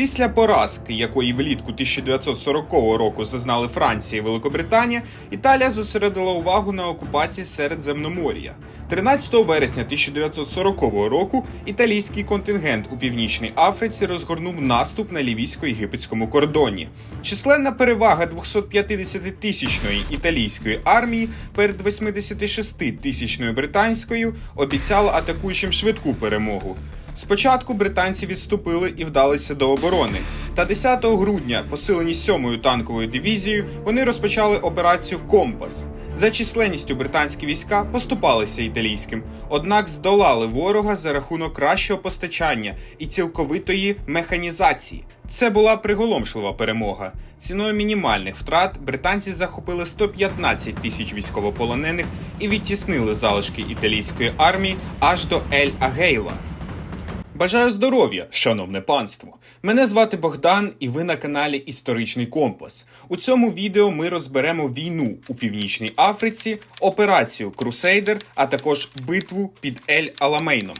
Після поразки, якої влітку 1940 року зазнали Франція і Великобританія, Італія зосередила увагу на окупації Середземномор'я. 13 вересня 1940 року італійський контингент у північній Африці розгорнув наступ на лівійсько-єгипетському кордоні. Численна перевага 250-тисячної італійської армії перед 86-тисячною британською обіцяла атакуючим швидку перемогу. Спочатку британці відступили і вдалися до оборони. Та 10 грудня, посилені 7-ю танковою дивізією, вони розпочали операцію Компас. За численністю британські війська поступалися італійським, однак здолали ворога за рахунок кращого постачання і цілковитої механізації. Це була приголомшлива перемога. Ціною мінімальних втрат британці захопили 115 тисяч військовополонених і відтіснили залишки італійської армії аж до Ель Агейла. Бажаю здоров'я, шановне панство! Мене звати Богдан, і ви на каналі Історичний Компас. У цьому відео ми розберемо війну у Північній Африці, операцію Крусейдер, а також битву під Ель Аламейном.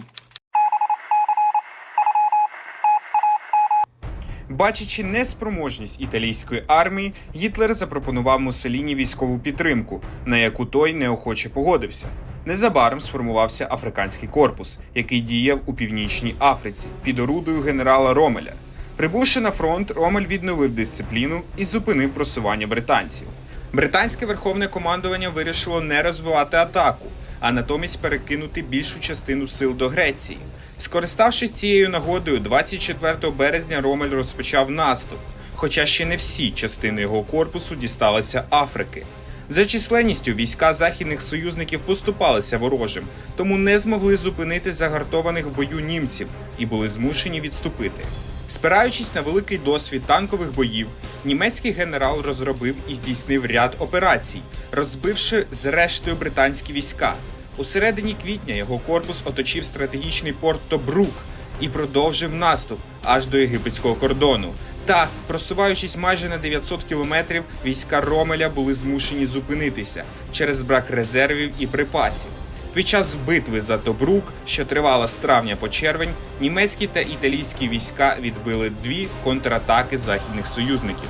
Бачачи неспроможність італійської армії, Гітлер запропонував Муссоліні військову підтримку, на яку той неохоче погодився. Незабаром сформувався африканський корпус, який діяв у північній Африці під орудою генерала Ромеля. Прибувши на фронт, Ромель відновив дисципліну і зупинив просування британців. Британське верховне командування вирішило не розвивати атаку, а натомість перекинути більшу частину сил до Греції. Скориставшись цією нагодою, 24 березня Ромель розпочав наступ, хоча ще не всі частини його корпусу дісталися Африки. За численністю війська західних союзників поступалися ворожим, тому не змогли зупинити загартованих в бою німців і були змушені відступити. Спираючись на великий досвід танкових боїв, німецький генерал розробив і здійснив ряд операцій, розбивши зрештою британські війська. У середині квітня його корпус оточив стратегічний порт Тобрук і продовжив наступ аж до єгипетського кордону. Та, просуваючись майже на 900 кілометрів, війська Ромеля були змушені зупинитися через брак резервів і припасів. Під час битви за Тобрук, що тривала з травня по червень, німецькі та італійські війська відбили дві контратаки західних союзників.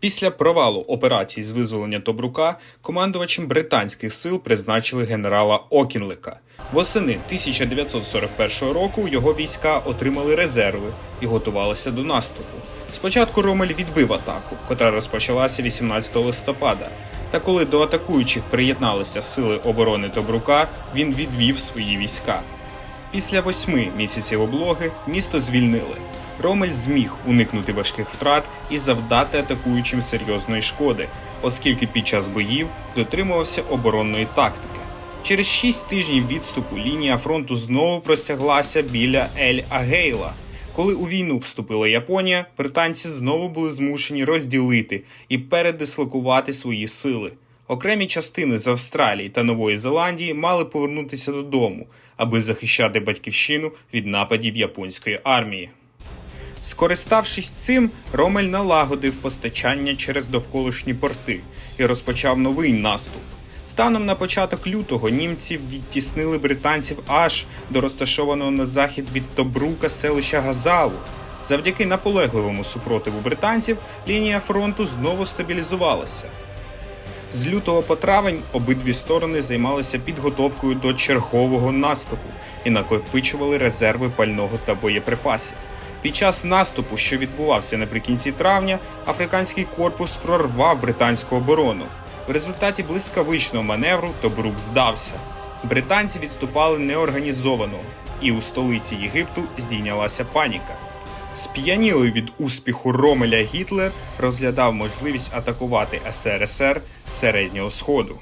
Після провалу операцій з визволення Тобрука командувачем британських сил призначили генерала Окінлика. Восени 1941 року його війська отримали резерви і готувалися до наступу. Спочатку Ромель відбив атаку, котра розпочалася 18 листопада. Та коли до атакуючих приєдналися сили оборони Тобрука, він відвів свої війська. Після восьми місяців облоги місто звільнили. Ромель зміг уникнути важких втрат і завдати атакуючим серйозної шкоди, оскільки під час боїв дотримувався оборонної тактики. Через шість тижнів відступу лінія фронту знову простяглася біля Ель Агейла. Коли у війну вступила Японія, британці знову були змушені розділити і передислокувати свої сили. Окремі частини з Австралії та Нової Зеландії мали повернутися додому, аби захищати батьківщину від нападів японської армії. Скориставшись цим, Ромель налагодив постачання через довколишні порти і розпочав новий наступ. Станом на початок лютого німці відтіснили британців аж до розташованого на захід від Тобрука селища Газалу. Завдяки наполегливому супротиву британців лінія фронту знову стабілізувалася. З лютого по травень обидві сторони займалися підготовкою до чергового наступу і накопичували резерви пального та боєприпасів. Під час наступу, що відбувався наприкінці травня, африканський корпус прорвав британську оборону. В результаті блискавичного маневру Тобрук здався. Британці відступали неорганізовано, і у столиці Єгипту здійнялася паніка. Сп'янілий від успіху Ромеля Гітлер розглядав можливість атакувати СРСР середнього сходу.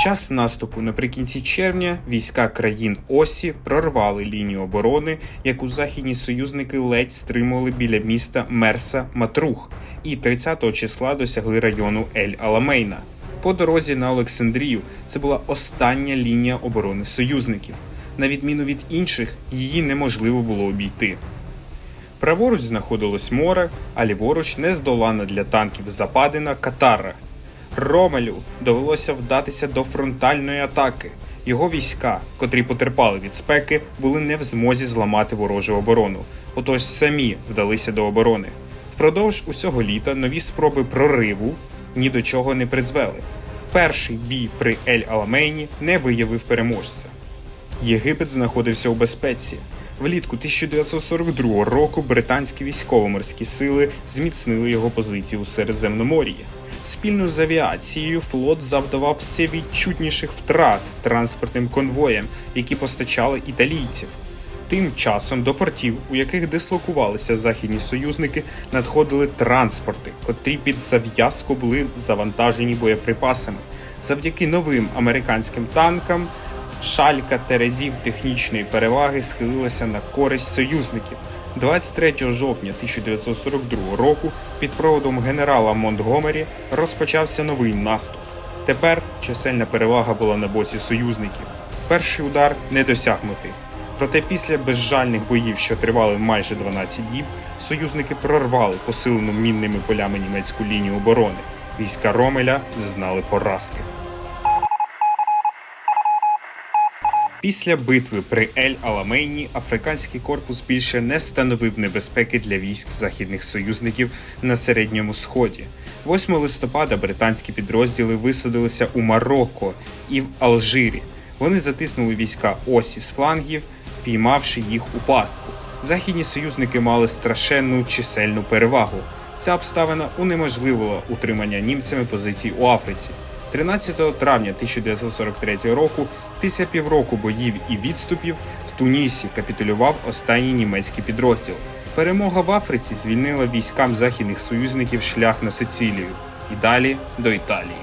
Час наступу наприкінці червня війська країн Осі прорвали лінію оборони, яку західні союзники ледь стримували біля міста Мерса Матрух, і 30-го числа досягли району Ель Аламейна. По дорозі на Олександрію це була остання лінія оборони союзників. На відміну від інших, її неможливо було обійти. Праворуч знаходилось море, а ліворуч нездолана для танків западина Катара. Ромелю довелося вдатися до фронтальної атаки. Його війська, котрі потерпали від спеки, були не в змозі зламати ворожу оборону, отож самі вдалися до оборони. Впродовж усього літа нові спроби прориву ні до чого не призвели. Перший бій при Ель Аламейні не виявив переможця. Єгипет знаходився у безпеці. Влітку 1942 року британські військово-морські сили зміцнили його позиції у Середземномор'ї. Спільно з авіацією флот завдавав все відчутніших втрат транспортним конвоям, які постачали італійців. Тим часом до портів, у яких дислокувалися західні союзники, надходили транспорти, котрі під зав'язку були завантажені боєприпасами. Завдяки новим американським танкам шалька терезів технічної переваги схилилася на користь союзників. 23 жовтня 1942 року під проводом генерала Монтгомері розпочався новий наступ. Тепер чисельна перевага була на боці союзників. Перший удар не досяг мети. Проте після безжальних боїв, що тривали майже 12 діб, союзники прорвали посилену мінними полями німецьку лінію оборони. Війська Ромеля зазнали поразки. Після битви при Ель Аламейні африканський корпус більше не становив небезпеки для військ західних союзників на середньому сході. 8 листопада британські підрозділи висадилися у Марокко і в Алжирі. Вони затиснули війська Осі з флангів, піймавши їх у пастку. Західні союзники мали страшенну чисельну перевагу. Ця обставина унеможливила утримання німцями позицій у Африці. 13 травня 1943 року, після півроку боїв і відступів, в Тунісі капітулював останній німецький підрозділ. Перемога в Африці звільнила військам західних союзників шлях на Сицилію і далі до Італії.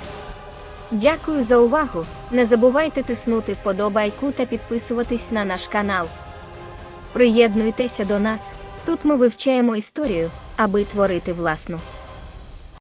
Дякую за увагу. Не забувайте тиснути вподобайку та підписуватись на наш канал. Приєднуйтеся до нас. Тут ми вивчаємо історію, аби творити власну.